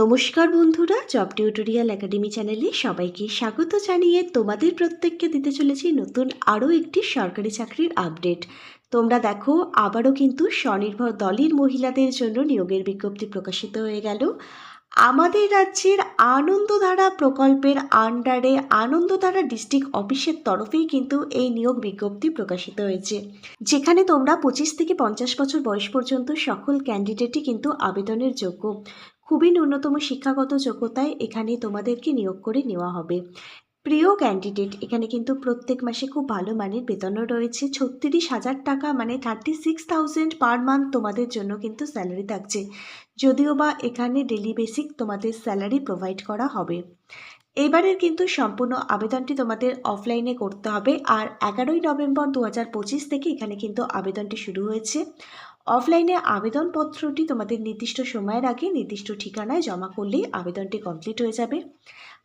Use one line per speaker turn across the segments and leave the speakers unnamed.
নমস্কার বন্ধুরা job tutorial academy চ্যানেলে সবাইকে স্বাগত জানিয়ে তোমাদের প্রত্যেককে দিতে চলেছি নতুন আরও একটি সরকারি চাকরির আপডেট তোমরা দেখো, আবারও কিন্তু স্বনির্ভর দলের মহিলাদের জন্য নিয়োগের বিজ্ঞপ্তি প্রকাশিত হয়ে গেল। আমাদের রাজ্যের আনন্দধারা প্রকল্পের আন্ডারে আনন্দধারা ডিস্ট্রিক্ট অফিসের তরফেই কিন্তু এই নিয়োগ বিজ্ঞপ্তি প্রকাশিত হয়েছে। যেখানে তোমরা পঁচিশ থেকে পঞ্চাশ বছর বয়স পর্যন্ত সকল ক্যান্ডিডেটই কিন্তু আবেদনের যোগ্য। খুবই ন্যূনতম শিক্ষাগত যোগ্যতায় এখানে তোমাদেরকে নিয়োগ করে নেওয়া হবে। প্রিয় ক্যান্ডিডেট এখানে কিন্তু প্রত্যেক মাসে খুব ভালো মানের বেতনও রয়েছে। ছত্রিশ হাজার টাকা মানে thirty six thousand per month তোমাদের জন্য কিন্তু স্যালারি থাকছে। যদিও বা এখানে ডেলি বেসিক তোমাদের স্যালারি প্রোভাইড করা হবে। এবারের কিন্তু সম্পূর্ণ আবেদনটি তোমাদের অফলাইনে করতে হবে। আর এগারোই নভেম্বর দু হাজার পঁচিশ থেকে এখানে কিন্তু আবেদনটি শুরু হয়েছে। অফলাইনে আবেদনপত্রটি তোমাদের নির্দিষ্ট সময়ের আগে নির্দিষ্ট ঠিকানায় জমা করলেই আবেদনটি কমপ্লিট হয়ে যাবে।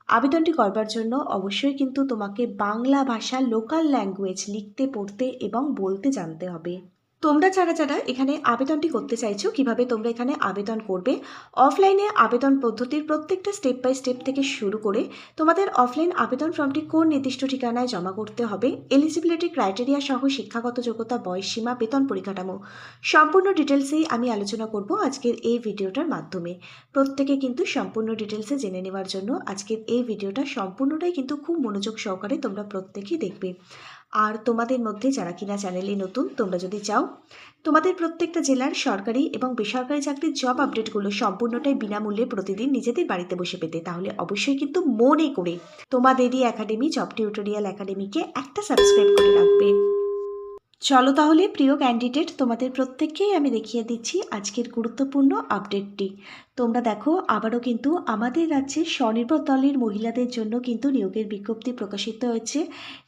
আবেদনটি করবার জন্য অবশ্যই কিন্তু তোমাকে বাংলা ভাষা লোকাল ল্যাঙ্গুয়েজ লিখতে, পড়তে এবং বলতে জানতে হবে। তোমরা যারা যারা এখানে আবেদনটি করতে চাইছো, কীভাবে তোমরা এখানে আবেদন করবে অফলাইনে আবেদন পদ্ধতির প্রত্যেকটা স্টেপ বাই স্টেপ থেকে শুরু করে তোমাদের অফলাইন আবেদন ফর্মটি কোন নির্দিষ্ট ঠিকানায় জমা করতে হবে এলিজিবিলিটি ক্রাইটেরিয়া সহ শিক্ষাগত যোগ্যতা বয়সসীমা বেতন পরিকাঠামো সম্পূর্ণ ডিটেলসেই আমি আলোচনা করব আজকের এই ভিডিওটার মাধ্যমে। প্রত্যেকে কিন্তু সম্পূর্ণ ডিটেলসে জেনে নেওয়ার জন্য আজকের এই ভিডিওটা সম্পূর্ণটাই কিন্তু খুব মনোযোগ সহকারে তোমরা প্রত্যেকেই দেখবে। আর তোমাদের মধ্যে যারা কিনা চ্যানেলে নতুন, তোমরা যদি চাও, তোমাদের প্রত্যেকটা জেলার সরকারি এবং বেসরকারি চাকরির জব আপডেটগুলো সম্পূর্ণটাই বিনামূল্যে প্রতিদিন নিজেদের বাড়িতে বসে পেতে, তাহলে অবশ্যই কিন্তু মনে করে তোমাদেরই একাডেমি জব টিউটোরিয়াল একাডেমিকে একটা সাবস্ক্রাইব করে রাখবে। চলো তাহলে প্রিয় ক্যান্ডিডেট তোমাদের প্রত্যেককেই আমি দেখিয়ে দিচ্ছি আজকের গুরুত্বপূর্ণ আপডেটটি তোমরা দেখো, আবারও কিন্তু আমাদের রাজ্যে স্বনির্ভর দলের মহিলাদের জন্য কিন্তু নিয়োগের বিজ্ঞপ্তি প্রকাশিত হয়েছে।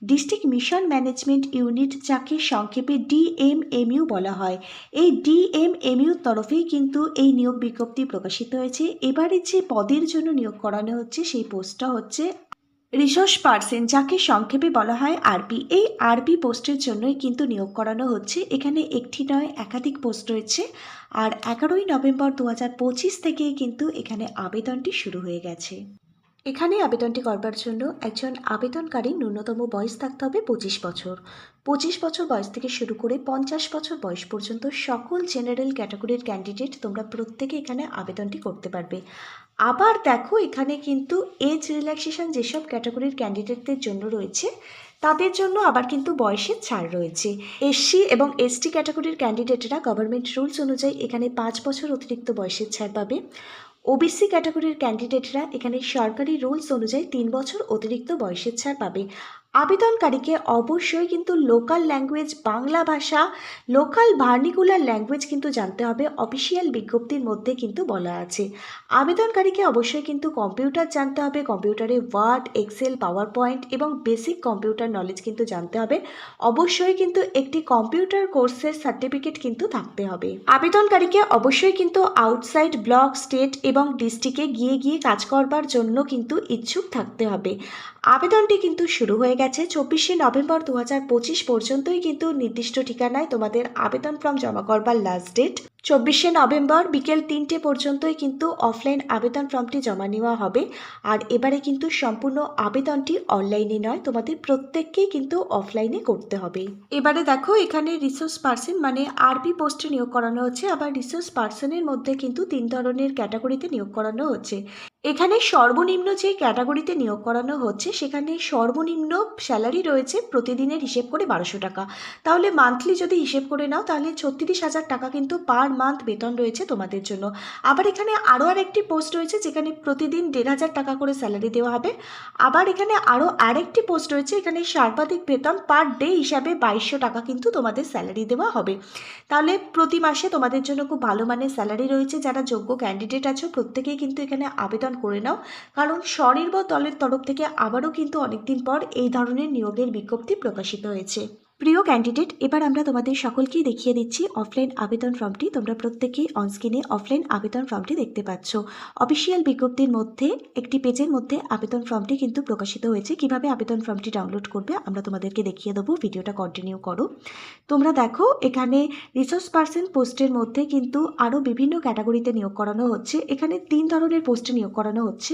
ডিস্ট্রিক্ট মিশন ম্যানেজমেন্ট ইউনিট যাকে সংক্ষেপে ডিএমএমইউ বলা হয়, এই ডিএমএমইউর তরফেই কিন্তু এই নিয়োগ বিজ্ঞপ্তি প্রকাশিত হয়েছে। এবারে যে পদের জন্য নিয়োগ করানো হচ্ছে, সেই পোস্টটা হচ্ছে রিসোর্স পার্সেন যাকে সংক্ষেপে বলা হয় আরপি এই আরপি পোস্টের জন্যই কিন্তু নিয়োগ করানো হচ্ছে। এখানে একটি নয়, একাধিক পোস্ট রয়েছে। আর এগারোই নভেম্বর দু হাজার পঁচিশ থেকে কিন্তু এখানে আবেদনটি শুরু হয়ে গেছে। এখানে আবেদনটি করবার জন্য একজন আবেদনকারী ন্যূনতম বয়স থাকতে হবে পঁচিশ বছর। পঁচিশ বছর বয়স থেকে শুরু করে পঞ্চাশ বছর বয়স পর্যন্ত সকল জেনারেল ক্যাটাগরির ক্যান্ডিডেট তোমরা প্রত্যেকে এখানে আবেদনটি করতে পারবে। আবার দেখো এখানে কিন্তু এজ রিল্যাক্সেশন যেসব ক্যাটাগরির ক্যান্ডিডেটদের জন্য রয়েছে, তাদের জন্য আবার কিন্তু বয়সের ছাড় রয়েছে। এসসি এবং এসটি ক্যাটাগরির ক্যান্ডিডেটরা গভর্নমেন্ট রুলস অনুযায়ী এখানে পাঁচ বছর অতিরিক্ত বয়সের ছাড় পাবে। ওবিসি ক্যাটাগরির ক্যান্ডিডেটরা এখানে সরকারি রুলস অনুযায়ী তিন বছর অতিরিক্ত বয়সের ছাড় পাবে। আবেদনকারীকে অবশ্যই কিন্তু লোকাল ল্যাঙ্গুয়েজ বাংলা ভাষা লোকাল ভার্নিকুলার ল্যাঙ্গুয়েজ কিন্তু জানতে হবে। অফিসিয়াল বিজ্ঞপ্তির মধ্যে কিন্তু বলা আছে। আবেদনকারীকে অবশ্যই কিন্তু কম্পিউটার জানতে হবে। কম্পিউটারে ওয়ার্ড এক্সেল পাওয়ার পয়েন্ট এবং বেসিক কম্পিউটার নলেজ কিন্তু জানতে হবে। অবশ্যই কিন্তু একটি কম্পিউটার কোর্সের সার্টিফিকেট কিন্তু থাকতে হবে। আবেদনকারীকে অবশ্যই কিন্তু আউটসাইড ব্লক স্টেট এবং ডিস্ট্রিক্টে গিয়ে গিয়ে কাজ করবার জন্য কিন্তু ইচ্ছুক থাকতে হবে। আবেদনটি কিন্তু শুরু হয়ে গেছে। চব্বিশে নভেম্বর দু পঁচিশ পর্যন্তই কিন্তু নির্দিষ্ট ঠিকানায় তোমাদের আবেদন ফর্ম জমা করবার লাস্ট ডেট চব্বিশে নভেম্বর বিকেল তিনটে পর্যন্তই কিন্তু অফলাইন আবেদন ফর্মটি জমা নেওয়া হবে। আর এবারে কিন্তু সম্পূর্ণ আবেদনটি অনলাইনে নয়, তোমাদের প্রত্যেককেই কিন্তু অফলাইনে করতে হবে। এবারে দেখো, এখানে রিসোর্স পার্সন মানে আরপি পোস্টে নিয়োগ করানো হচ্ছে, আবার রিসোর্স পার্সনের মধ্যে কিন্তু তিন ধরনের ক্যাটাগরিতে নিয়োগ করানো হচ্ছে। এখানে সর্বনিম্ন যে ক্যাটাগরিতে নিয়োগ করানো হচ্ছে, সেখানে সর্বনিম্ন স্যালারি রয়েছে প্রতিদিনের হিসেব করে বারোশো টাকা। তাহলে মান্থলি যদি হিসেব করে নাও, তাহলে ছত্রিশ হাজার টাকা কিন্তু পার মান্থ বেতন রয়েছে তোমাদের জন্য। আবার এখানে আরও আরেকটি পোস্ট রয়েছে যেখানে প্রতিদিন দেড় হাজার টাকা করে স্যালারি দেওয়া হবে। আবার এখানে আরও আরেকটি পোস্ট রয়েছে এখানে সর্বাধিক বেতন পার ডে হিসাবে বাইশশো টাকা কিন্তু তোমাদের স্যালারি দেওয়া হবে। তাহলে প্রতি মাসে তোমাদের জন্য খুব ভালো মানের স্যালারি রয়েছে যারা যোগ্য ক্যান্ডিডেট আছো, প্রত্যেকেই কিন্তু এখানে আবেদন করে নাও। কারণ স্বনির্ভর দলের তরফ থেকে আবারও কিন্তু অনেকদিন পর এই ধরনের নিয়োগের বিজ্ঞপ্তি প্রকাশিত হয়েছে। প্রিয় ক্যান্ডিডেট এবার আমরা তোমাদের সকলকেই দেখিয়ে দিচ্ছি অফলাইন আবেদন ফর্মটি। তোমরা প্রত্যেকেই অনস্ক্রিনে অফলাইন আবেদন ফর্মটি দেখতে পাচ্ছ। অফিসিয়াল বিজ্ঞপ্তির মধ্যে, একটি পেজের মধ্যে আবেদন ফর্মটি কিন্তু প্রকাশিত হয়েছে। কীভাবে আবেদন ফর্মটি ডাউনলোড করবে, আমরা তোমাদেরকে দেখিয়ে দেবো। ভিডিওটা কন্টিনিউ করো। তোমরা দেখো, এখানে রিসোর্স পার্সন পোস্টের মধ্যে কিন্তু আরও বিভিন্ন ক্যাটাগরিতে নিয়োগ করানো হচ্ছে। এখানে তিন ধরনের পোস্টে নিয়োগ করানো হচ্ছে।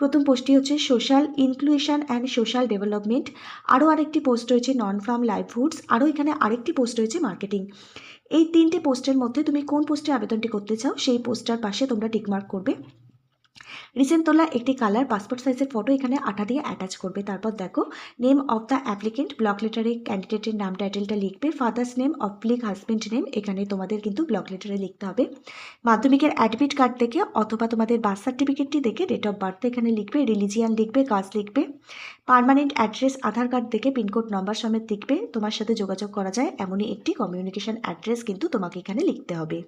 প্রথম পোস্টটি হচ্ছে social inclusion and social development আরও আরেকটি পোস্ট রয়েছে নন ফার্ম লাইভহুডস আরও এখানে আরেকটি পোস্ট রয়েছে মার্কেটিং এই তিনটে পোস্টের মধ্যে তুমি কোন পোস্টে আবেদনটি করতে চাও, সেই পোস্টার পাশে তোমরা টিকমার্ক করবে। রিসেন্ট তোলা একটি কালার পাসপোর্ট সাইজের ফটো এখানে আঠা দিয়ে অ্যাটাচ করবে। তারপর দেখো name of the applicant block লেটারে ক্যান্ডিডেটের নাম টাইটেলটা লিখবে। Father's name of husband name এখানে তোমাদের কিন্তু ব্লক লেটারে লিখতে হবে। মাধ্যমিকের অ্যাডমিট কার্ড থেকে অথবা তোমাদের বার্থ সার্টিফিকেটটি দেখে ডেট অফ বার্থ এখানে লিখবে রিলিজিয়ান লিখবে কাজ লিখবে। পার্মানেন্ট অ্যাড্রেস আধার কার্ড দেখে পিনকোড নম্বর সমেত লিখবে। তোমার সাথে যোগাযোগ করা যায়, এমনই একটি কমিউনিকেশন অ্যাড্রেস কিন্তু তোমাকে এখানে লিখতে হবে।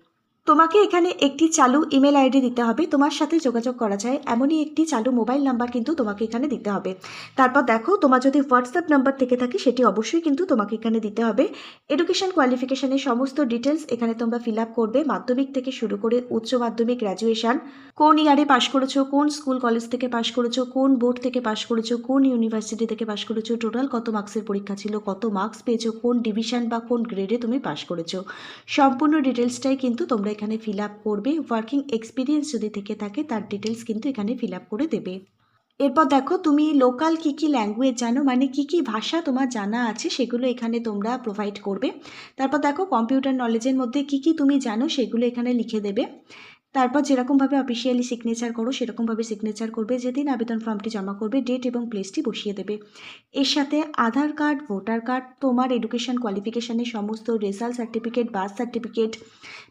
তোমাকে এখানে একটি চালু ইমেল আইডি দিতে হবে। তোমার সাথে যোগাযোগ করা যায়। এমনই একটি চালু মোবাইল নাম্বার কিন্তু তোমাকে এখানে দিতে হবে। তারপর দেখো, তোমার যদি হোয়াটসঅ্যাপ নাম্বার থেকে থাকে, সেটি অবশ্যই কিন্তু তোমাকে এখানে দিতে হবে। এডুকেশন কোয়ালিফিকেশনের সমস্ত ডিটেলস এখানে তোমরা ফিল আপ করবে। মাধ্যমিক থেকে শুরু করে উচ্চ মাধ্যমিক গ্র্যাজুয়েশন কোন ইয়ারে পাশ করেছ, কোন স্কুল কলেজ থেকে পাশ করেছ, কোন বোর্ড থেকে পাশ করেছ, কোন ইউনিভার্সিটি থেকে পাশ করেছ টোটাল কত মার্কসের পরীক্ষা ছিল, কত মার্কস পেয়েছ, কোন ডিভিশন বা কোন গ্রেডে তুমি পাশ করেছ। সম্পূর্ণ ডিটেলসটাই কিন্তু তোমরা এখানে ফিল করবে। ওয়ার্কিং এক্সপিরিয়েন্স যদি থেকে থাকে, তার ডিটেলস কিন্তু এখানে ফিল করে দেবে। এরপর দেখো, তুমি লোকাল কী কী ল্যাঙ্গুয়েজ জানো? মানে কী কী ভাষা তোমার জানা আছে, সেগুলো এখানে তোমরা প্রোভাইড করবে। তারপর দেখো কম্পিউটার নলেজের মধ্যে কী কী তুমি জানো, সেগুলো এখানে লিখে দেবে। তারপর যেরকমভাবে অফিসিয়ালি সিগনেচার করো সেরকমভাবে সিগনেচার করবে, যেদিন আবেদন ফর্মটি জমা করবে ডেট এবং প্লেসটি বসিয়ে দেবে। এর সাথে আধার কার্ড ভোটার কার্ড তোমার এডুকেশন কোয়ালিফিকেশানের সমস্ত রেজাল্ট সার্টিফিকেট বার্থ সার্টিফিকেট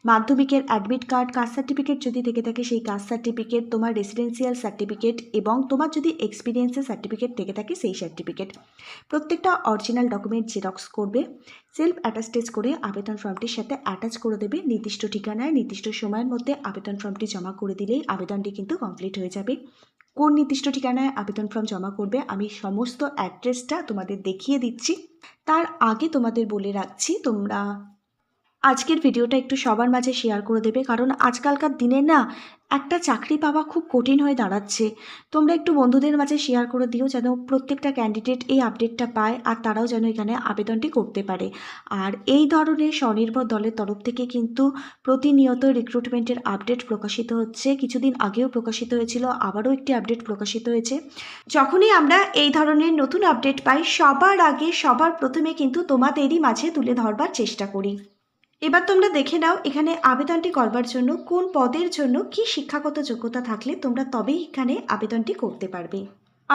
মাধ্যমিকের অ্যাডমিট কার্ড কাস্ট সার্টিফিকেট যদি থেকে থাকে, সেই কাস্ট সার্টিফিকেট তোমার রেসিডেন্সিয়াল সার্টিফিকেট এবং তোমার যদি এক্সপিরিয়েন্সের সার্টিফিকেট থেকে থাকে, সেই সার্টিফিকেট প্রত্যেকটা অরিজিনাল ডকুমেন্ট জেরক্স করবে সেলফ অ্যাটাস্টেজ করে আবেদন ফর্মটির সাথে অ্যাটাচ করে দেবে, নির্দিষ্ট ঠিকানায়, নির্দিষ্ট সময়ের মধ্যে আবেদন ফর্মটি জমা করে দিলেই আবেদনটি কিন্তু কমপ্লিট হয়ে যাবে। কোন নির্দিষ্ট ঠিকানায় আবেদন ফর্ম জমা করবে আমি সমস্ত অ্যাড্রেসটা তোমাদের দেখিয়ে দিচ্ছি। তার আগে তোমাদের বলে রাখছি, তোমরা আজকের ভিডিওটা একটু সবার মাঝে শেয়ার করে দেবে, কারণ আজকালকার দিনে না একটা চাকরি পাওয়া খুব কঠিন হয়ে দাঁড়াচ্ছে। তোমরা একটু বন্ধুদের মাঝে শেয়ার করে দিও যেন প্রত্যেকটা ক্যান্ডিডেট এই আপডেটটা পায় আর তারাও যেন এখানে আবেদনটি করতে পারে। আর এই ধরনের স্বনির্ভর দলের তরফ থেকে কিন্তু প্রতিনিয়ত রিক্রুটমেন্টের আপডেট প্রকাশিত হচ্ছে। কিছুদিন আগেও প্রকাশিত হয়েছিল, আবারও একটি আপডেট প্রকাশিত হয়েছে। যখনই আমরা এই ধরনের নতুন আপডেট পাই, সবার আগে সবার প্রথমে কিন্তু তোমাদেরই মাঝে তুলে ধরবার চেষ্টা করি। এবার তোমরা দেখে নাও এখানে আবেদনটি করবার জন্য কোন পদের জন্য কি শিক্ষাগত যোগ্যতা থাকলে তোমরা তবেই এখানে আবেদনটি করতে পারবে।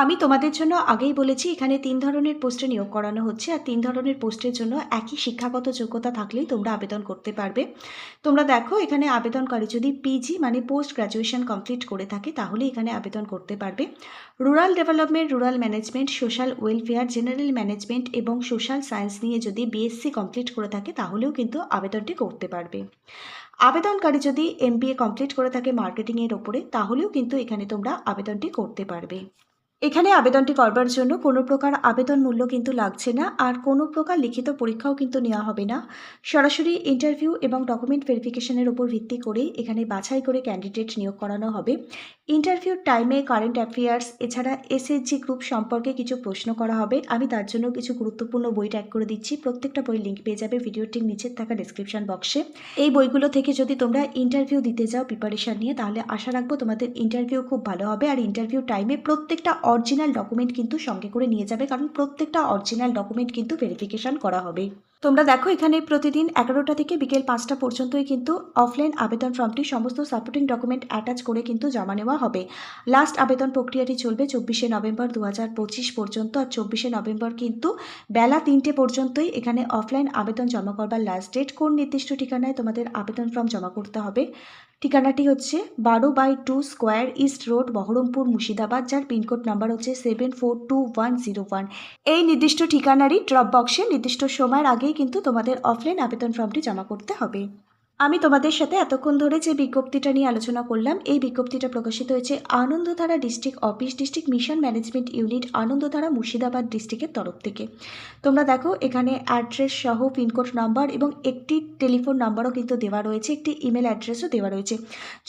আমি তোমাদের জন্য আগেই বলেছি, এখানে তিন ধরনের পোস্টে নিয়োগ করানো হচ্ছে আর তিন ধরনের পোস্টের জন্য একই শিক্ষাগত যোগ্যতা থাকলেই তোমরা আবেদন করতে পারবে। তোমরা দেখো, এখানে আবেদনকারী যদি পিজি মানে পোস্ট গ্র্যাজুয়েশন কমপ্লিট করে থাকে, তাহলে এখানে আবেদন করতে পারবে। Rural development rural management social welfare general management এবং সোশ্যাল সায়েন্স নিয়ে যদি বিএসসি কমপ্লিট করে থাকে, তাহলেও কিন্তু আবেদনটি করতে পারবে। আবেদনকারী যদি এমবিএ কমপ্লিট করে থাকে মার্কেটিংয়ের ওপরে, তাহলেও কিন্তু এখানে তোমরা আবেদনটি করতে পারবে। এখানে আবেদনটি করবার জন্য কোনো প্রকার আবেদন মূল্য কিন্তু লাগছে না, আর কোনো প্রকার লিখিত পরীক্ষাও কিন্তু নেওয়া হবে না। সরাসরি ইন্টারভিউ এবং ডকুমেন্ট ভেরিফিকেশনের উপর ভিত্তি করে এখানে বাছাই করে ক্যান্ডিডেট নিয়োগ করানো হবে। ইন্টারভিউর টাইমে কারেন্ট অ্যাফেয়ার্স, এছাড়া এসএসজি গ্রুপ সম্পর্কে কিছু প্রশ্ন করা হবে। আমি তার জন্য কিছু গুরুত্বপূর্ণ বই ট্যাগ করে দিচ্ছি। প্রত্যেকটা বই লিঙ্ক পেয়ে যাবে ভিডিওটির নিচে থাকা ডিসক্রিপশন বক্সে এই বইগুলো থেকে যদি তোমরা ইন্টারভিউ দিতে যাও প্রিপারেশান নিয়ে, তাহলে আশা রাখব তোমাদের ইন্টারভিউ খুব ভালো হবে, আর ইন্টারভিউ টাইমে প্রত্যেকটা অরিজিনাল ডকুমেন্ট কিন্তু সঙ্গে করে নিয়ে যাবে, কারণ প্রত্যেকটা অরিজিনাল ডকুমেন্ট কিন্তু ভেরিফিকেশন করা হবে। তোমরা দেখো এখানে প্রতিদিন এগারোটা থেকে বিকেল পাঁচটা পর্যন্তই কিন্তু অফলাইন আবেদন ফর্মটি সমস্ত সাপোর্টিং ডকুমেন্ট অ্যাটাচ করে কিন্তু জমা নেওয়া হবে। লাস্ট আবেদন প্রক্রিয়াটি চলবে চব্বিশে নভেম্বর দু হাজার পঁচিশ পর্যন্ত, আর চব্বিশে নভেম্বর কিন্তু বেলা তিনটে পর্যন্তই এখানে অফলাইন আবেদন জমা করবার লাস্ট ডেট কোন নির্দিষ্ট ঠিকানায় তোমাদের আবেদন ফর্ম জমা করতে হবে? ঠিকানাটি হচ্ছে বারো by two square east road, Baharampur, Murshidabad, যার পিনকোড নাম্বার হচ্ছে seven four two one zero one. এই নির্দিষ্ট ঠিকানারই ড্রপ বক্সে নির্দিষ্ট সময়ের আগেই কিন্তু তোমাদের অফলাইন আবেদন ফর্মটি জমা করতে হবে। আমি তোমাদের সাথে এতক্ষণ ধরে যে বিজ্ঞপ্তিটা নিয়ে আলোচনা করলাম, এই বিজ্ঞপ্তিটা প্রকাশিত হয়েছে Anandadhara district office district mission management unit, Anandadhara Murshidabad ডিস্ট্রিক্টের তরফ থেকে। তোমরা দেখো, এখানে অ্যাড্রেস সহ পিনকোড নাম্বার এবং একটি টেলিফোন নাম্বারও কিন্তু দেওয়া রয়েছে, একটি ইমেল অ্যাড্রেসও দেওয়া রয়েছে।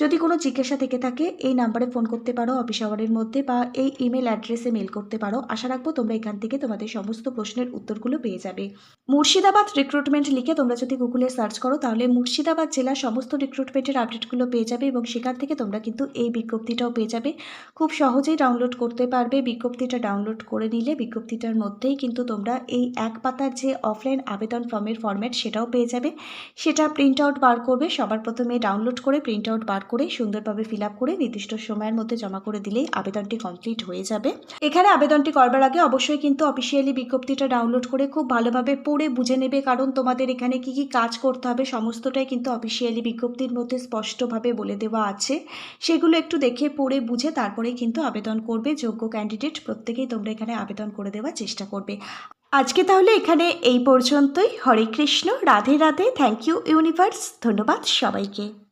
যদি কোনো জিজ্ঞাসা থেকে থাকে, এই নাম্বারে ফোন করতে পারো অফিস আওয়ারের মধ্যে বা এই ইমেল অ্যাড্রেসে মেল করতে পারো। আশা রাখব তোমরা এখান থেকে তোমাদের সমস্ত প্রশ্নের উত্তরগুলো পেয়ে যাবে। মুর্শিদাবাদ রিক্রুটমেন্ট লিখে তোমরা যদি গুগলে সার্চ করো, তাহলে মুর্শিদাবাদ জেলার সমস্ত রিক্রুটমেন্টের আপডেটগুলো পেয়ে যাবে এবং সেখান থেকে তোমরা কিন্তু এই বিজ্ঞপ্তিটাও পেয়ে যাবে। খুব সহজেই ডাউনলোড করতে পারবে, বিজ্ঞপ্তিটা ডাউনলোড করে নিলে বিজ্ঞপ্তিটার মধ্যেই কিন্তু তোমরা এই এক পাতার যে অফলাইন আবেদন ফর্মের ফরম্যাট সেটাও পেয়ে যাবে। সেটা প্রিন্ট আউট বার করবে, সবার প্রথমে ডাউনলোড করে প্রিন্ট আউট বার করে সুন্দরভাবে ফিল আপ করে নির্দিষ্ট সময়ের মধ্যে জমা করে দিলেই আবেদনটি কমপ্লিট হয়ে যাবে। এখানে আবেদনটি করবার আগে অবশ্যই কিন্তু অফিসিয়ালি বিজ্ঞপ্তিটা ডাউনলোড করে খুব ভালোভাবে পড়ে বুঝে নেবে, কারণ তোমাদের এখানে কি কি কাজ করতে হবে, সমস্তটাই কিন্তু অফিসিয়ালি বিজ্ঞপ্তির মধ্যে স্পষ্টভাবে বলে দেওয়া আছে। সেগুলো একটু দেখে পড়ে বুঝে তারপরে কিন্তু আবেদন করবে। যোগ্য ক্যান্ডিডেট প্রত্যেকেই তোমরা এখানে আবেদন করে দেওয়ার চেষ্টা করবে। আজকে তাহলে এখানে এই পর্যন্তই। Hare Krishna, Radhe Radhe. Thank you universe ধন্যবাদ সবাইকে।